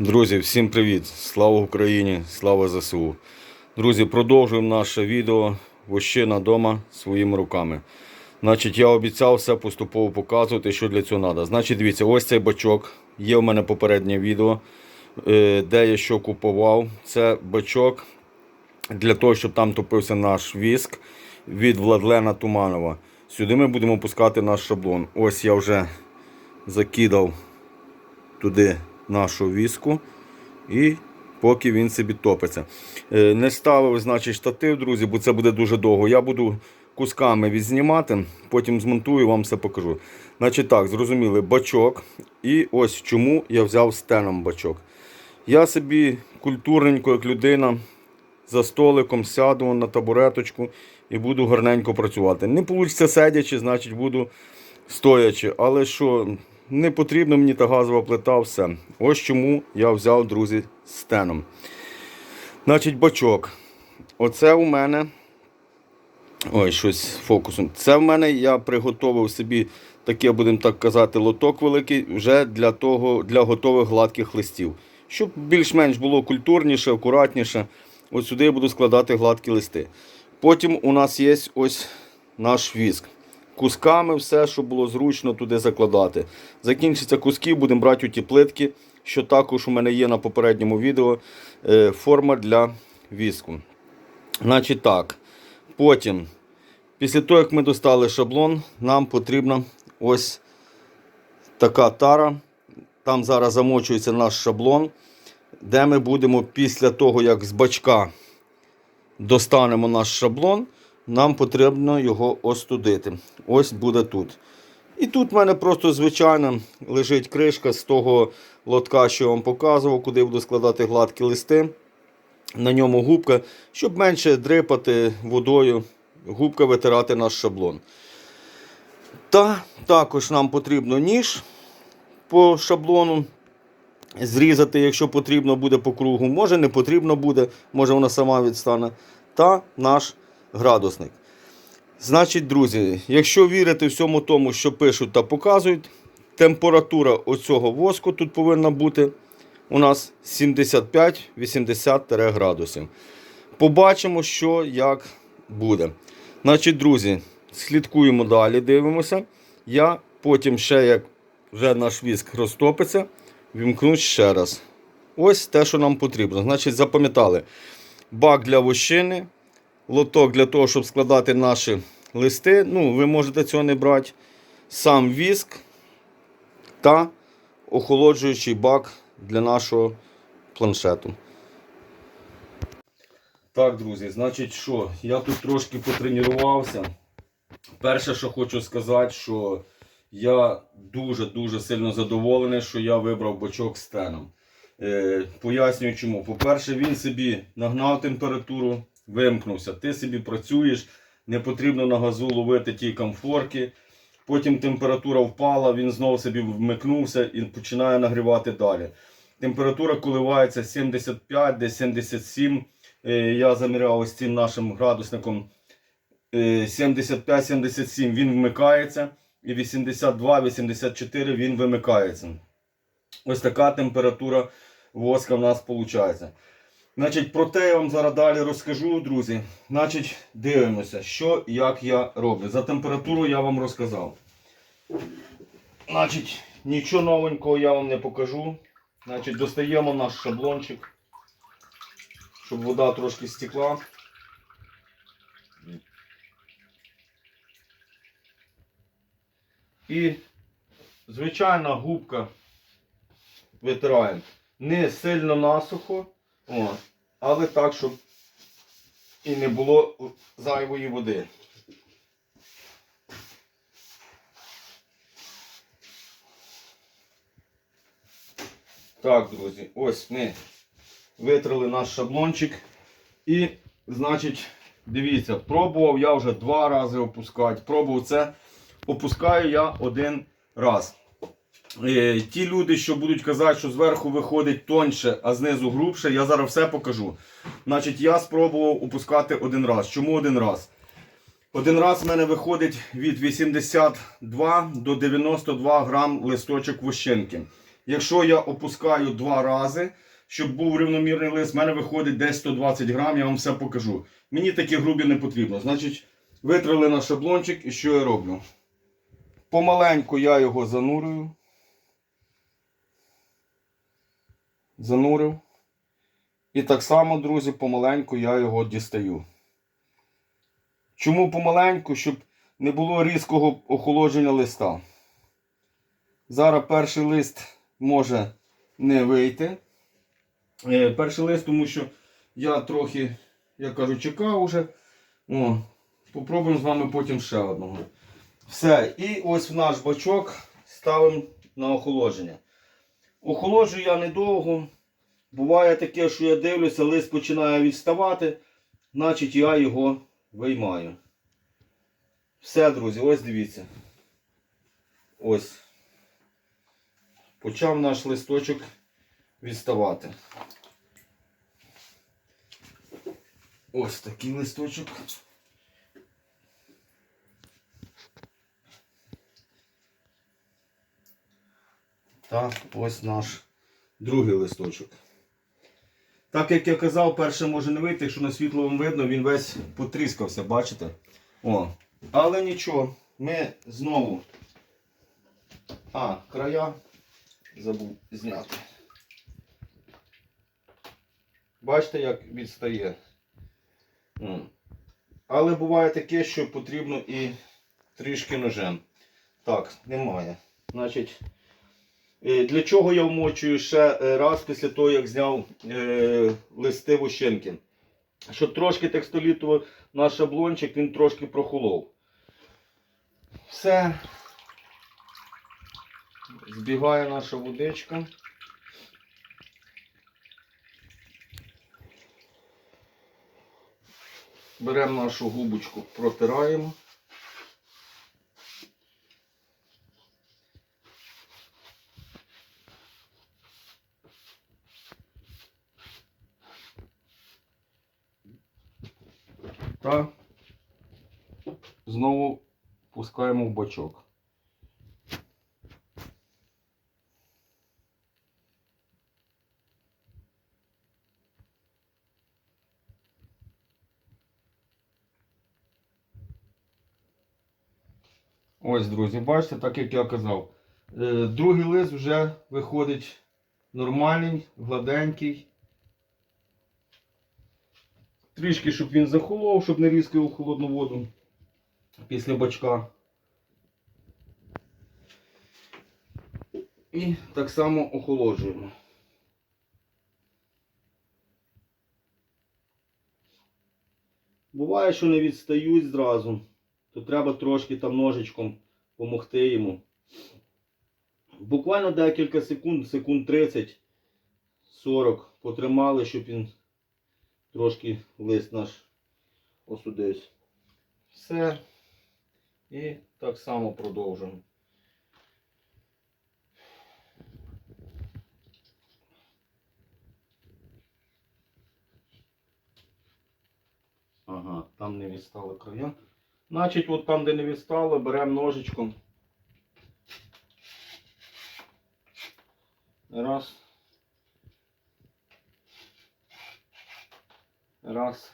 Друзі, всім привіт! Слава Україні! Слава ЗСУ! Друзі, продовжуємо наше відео Вощина дома своїми руками. Значить, я обіцяв все поступово показувати, що для цього треба. Значить, дивіться, ось цей бачок. Є в мене попереднє відео, е, де я що купував. Це бачок для того, щоб там топився наш віск від Владлена Туманова. Сюди ми будемо пускати наш шаблон. Ось я вже закидав туди нашу віску. І поки він собі топиться. Е, Не ставив, значить, штатив, друзі, бо це буде дуже довго. Я буду кусками відзнімати, потім змонтую, вам все покажу. Значить так, зрозуміли, бачок. І ось чому я взяв стеном бачок. Я собі культурненько, як людина, за столиком сяду на табуреточку і буду гарненько працювати. Не вийде сидячи, значить буду стоячи. Але що, не потрібна мені та газова плита, все. Ось чому я взяв, друзі, стеном. Значить, бачок. Оце у мене. Ой, щось фокусом. Це в мене я приготував собі таке, будемо так казати, лоток великий вже для того, для готових гладких листів. Щоб більш-менш було культурніше, акуратніше. От сюди я буду складати гладкі листи. Потім у нас є ось наш віск. Кусками все, щоб було зручно туди закладати. Закінчиться куски, будемо брати ті плитки, що також у мене є на попередньому відео е, форма для віску. Значить так. Потім, після того, як ми достали шаблон, нам потрібна ось така тара. Там зараз замочується наш шаблон, де ми будемо після того, як з бачка достанемо наш шаблон, нам потрібно його остудити. Ось буде тут. І тут в мене просто звичайно лежить кришка з того лотка, що я вам показував, куди буду складати гладкі листи. На ньому губка, щоб менше дрипати водою, губка витирати наш шаблон. Та також нам потрібно ніж по шаблону. Зрізати, якщо потрібно буде по кругу, може не потрібно буде, може вона сама відстане. Та наш градусник. Значить, друзі, якщо вірити всьому тому, що пишуть та показують, температура оцього воску тут повинна бути у нас 75-80 градусів. Побачимо, що як буде. Значить, друзі, слідкуємо далі, дивимося. Я потім ще, як вже наш віск розтопиться, вімкну ще раз. Ось те, що нам потрібно. Значить, запам'ятали. Бак для вощини, лоток для того, щоб складати наші листи. Ну, ви можете цього не брати. Сам віск та охолоджуючий бак для нашого планшету. Так, друзі, значить, що, я тут трошки потренувався. Перше, що хочу сказати, що я дуже-дуже сильно задоволений, що я вибрав бочок з теном. Е, пояснюю чому. По-перше, він собі нагнав температуру, вимкнувся. Ти собі працюєш, не потрібно на газу ловити ті комфорки. Потім температура впала, він знову собі вмикнувся і починає нагрівати далі. Температура коливається 75, десь 77. Е, Я заміряв ось цим нашим градусником е, 75-77 він вмикається. І 82-84 він вимикається. Ось така температура воска в нас виходить. Значить, про те я вам зараз далі розкажу, друзі. Значить, дивимося, що як я роблю. За температуру я вам розказав. Значить, нічого новенького я вам не покажу. Значить, достаємо наш шаблончик, щоб вода трошки стекла. І звичайна губка витираємо. Не сильно насухо, але так, щоб і не було зайвої води. Так, друзі, ось ми витрили наш шаблончик. І, значить, дивіться, пробував я вже два рази опускати. Пробував це. Опускаю я один раз. Е, ті люди, що будуть казати, що зверху виходить тоньше, а знизу грубше, я зараз все покажу. Значить, я спробував опускати один раз. Чому один раз? Один раз в мене виходить від 82 до 92 грам листочок вощинки. Якщо я опускаю два рази, щоб був рівномірний лист, в мене виходить десь 120 грам, я вам все покажу. Мені такі грубі не потрібно. Значить, витрали на шаблончик і що я роблю? Помаленьку я його занурюю. Занурив. І так само, друзі, помаленьку я його дістаю. Чому помаленьку? Щоб не було різкого охолодження листа. Зараз перший лист може не вийти. Е, Перший лист, тому що я трохи, як кажу, чекав уже. О, попробуємо з вами потім ще одного. Все, і ось в наш бачок ставимо на охолодження. Охолоджую я недовго. Буває таке, що я дивлюся, лист починає відставати, значить я його виймаю. Все, друзі, ось дивіться. Ось. Почав наш листочок відставати. Ось такий листочок. Та ось наш другий листочок. Так як я казав, перше може не вийти, якщо на світло вам видно, він весь потріскався, бачите? О. Але нічого, ми знову. А, края забув зняти. Бачите, як відстає. Але буває таке, що потрібно і трішки ножем. Так, немає. Значить, для чого я вмочую ще е, раз після того, як зняв е, листи вощенки? Щоб трошки текстолітово наш шаблончик, він трошки прохолов. Все. Збігає наша водичка. Беремо нашу губочку, протираємо. Та знову пускаємо в бачок. Ось, друзі, бачите, так як я казав. Е, Другий лист вже виходить нормальний, гладенький. Трішки, щоб він захолов, щоб не різкив у холодну воду після бачка. І так само охолоджуємо. Буває, що не відстають зразу, то треба трошки там ножичком допомогти йому. Буквально декілька секунд, секунд 30-40 потримали, щоб він трошки лист наш осудився. Все. І так само продовжуємо. Там не відстали края. Значить, от там, де не відстали, беремо ножичком. Раз. Раз.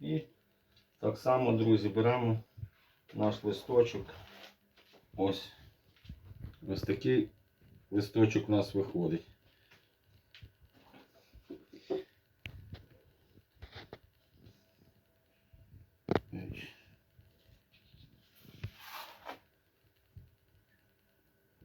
І так само, друзі, беремо наш листочок. Ось. Ось такий листочок у нас виходить.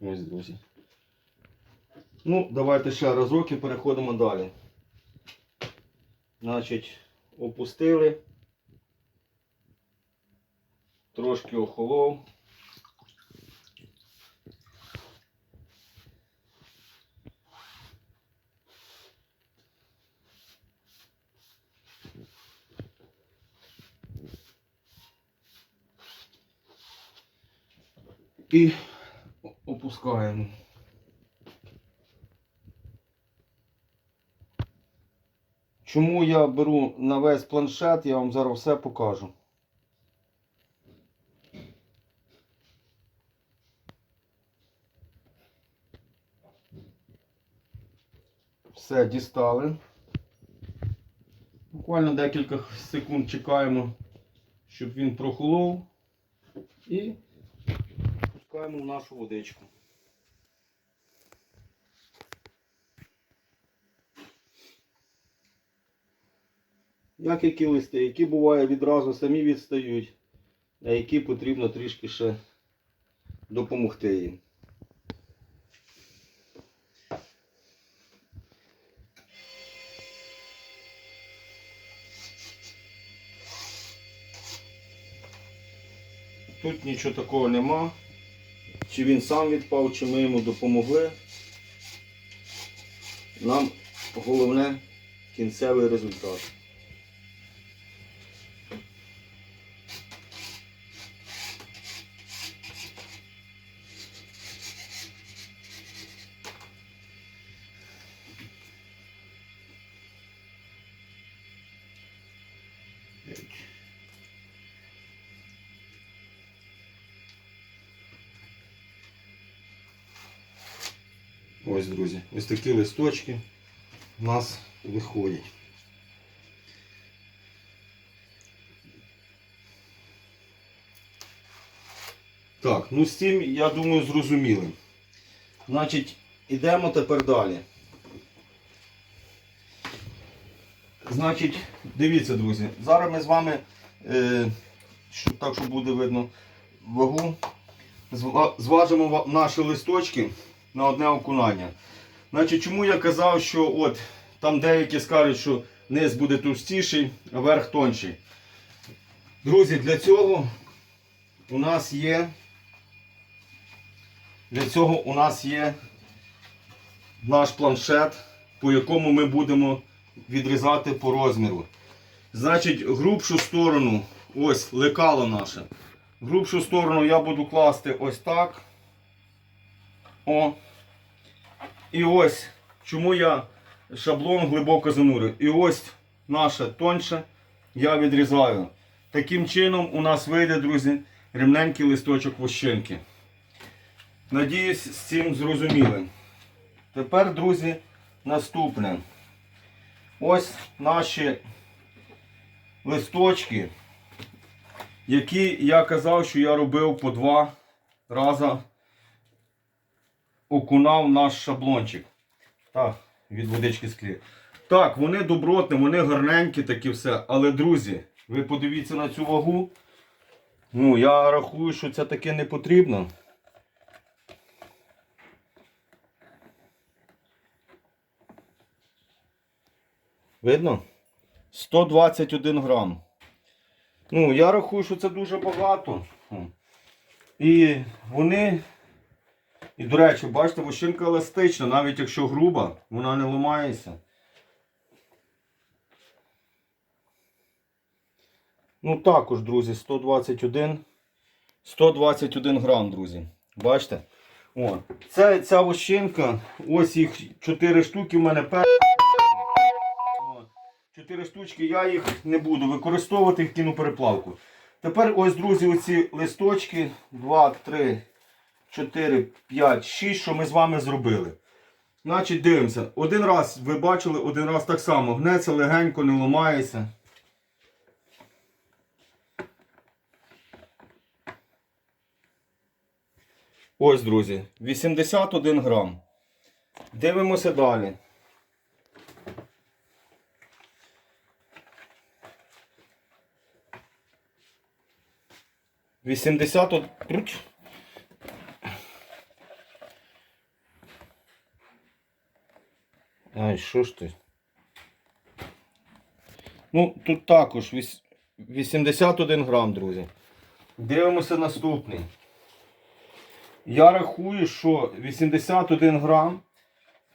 Ось, друзі. Ну, давайте ще разок і переходимо далі. Значить, опустили. Трошки охолов. І опускаємо. Чому я беру на весь планшет, я вам зараз все покажу. Все, дістали. Буквально декілька секунд чекаємо, щоб він прохолов. І пускаємо в нашу водичку. Як які листи, які буває відразу самі відстають, а які потрібно трішки ще допомогти їм. Тут нічого такого нема. Чи він сам відпав, чи ми йому допомогли. Нам головне кінцевий результат. Ось, друзі, ось такі листочки у нас виходять. Так, ну з цим, я думаю, зрозуміли. Значить, ідемо тепер далі. Значить, дивіться, друзі, зараз ми з вами, е, щоб, так, щоб буде видно вагу, зважимо наші листочки на одне окунання. Значить, чому я казав, що от там деякі скажуть, що низ буде товстіший, а верх тонший. Друзі, для цього у нас є. Для цього у нас є наш планшет, по якому ми будемо відрізати по розміру. Значить, грубшу сторону, ось лекало наше. Грубшу сторону я буду класти ось так. О. І ось, чому я шаблон глибоко занурив. І ось наше тонше я відрізаю. Таким чином у нас вийде, друзі, рівненький листочок вощинки. Надіюсь, з цим зрозуміли. Тепер, друзі, наступне. Ось наші листочки, які я казав, що я робив по два рази окунав наш шаблончик. Так, від водички склі. Так, вони добротні, вони гарненькі такі все. Але, друзі, ви подивіться на цю вагу. Ну, я рахую, що це таке не потрібно. Видно? 121 грам. Ну, я рахую, що це дуже багато. І вони і, до речі, бачите, вощинка еластична, навіть якщо груба, вона не ламається. Ну також, друзі, 121. 121 грам, друзі. Бачите? О, це, ця вощинка, ось їх 4 штуки в мене перші. 4 штучки, я їх не буду використовувати, кину переплавку. Тепер ось, друзі, оці листочки 2, 3, 4, 5, 6, що ми з вами зробили. Значить, дивимося. Один раз ви бачили, один раз так само. Гнеться легенько, не ломається. Ось, друзі, 81 грам. Дивимося далі. Вісімдесят 80... Ай, що ж ти? Ну, тут також 81 грам, друзі. Дивимося наступний. Я рахую, що 81 грам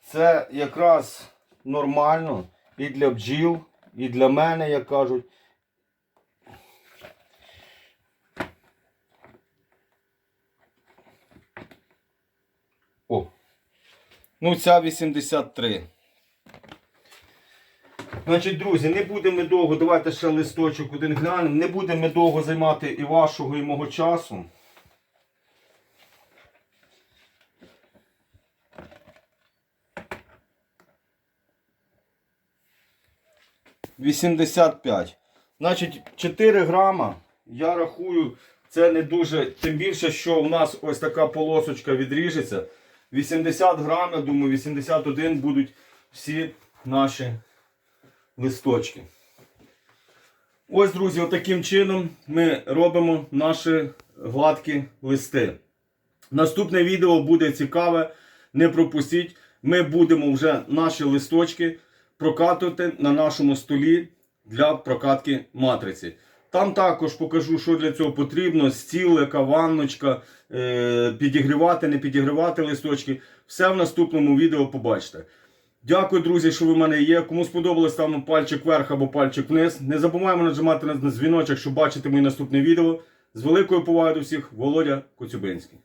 це якраз нормально і для бджіл, і для мене, як кажуть. О. Ну, ця 83. Значить, друзі, не будемо довго, давайте ще листочок один глянемо. Не будемо довго займати і вашого, і мого часу. Вісімдесят п'ять. Значить, 4 грама, я рахую, це не дуже, тим більше, що у нас ось така полосочка відріжеться. 80 грам, я думаю, 81 будуть всі наші листочки. Ось, друзі, отаким чином ми робимо наші гладкі листи. Наступне відео буде цікаве, не пропустіть. Ми будемо вже наші листочки прокатувати на нашому столі для прокатки матриці. Там також покажу, що для цього потрібно: стіл, яка ванночка, е, підігрівати, не підігрівати листочки. Все в наступному відео побачите. Дякую, друзі, що ви в мене є. Кому сподобалось, ставимо пальчик вверх або пальчик вниз. Не забуваємо нажимати на дзвіночок, щоб бачити мої наступне відео. З великою повагою до всіх, Володя Коцюбинський.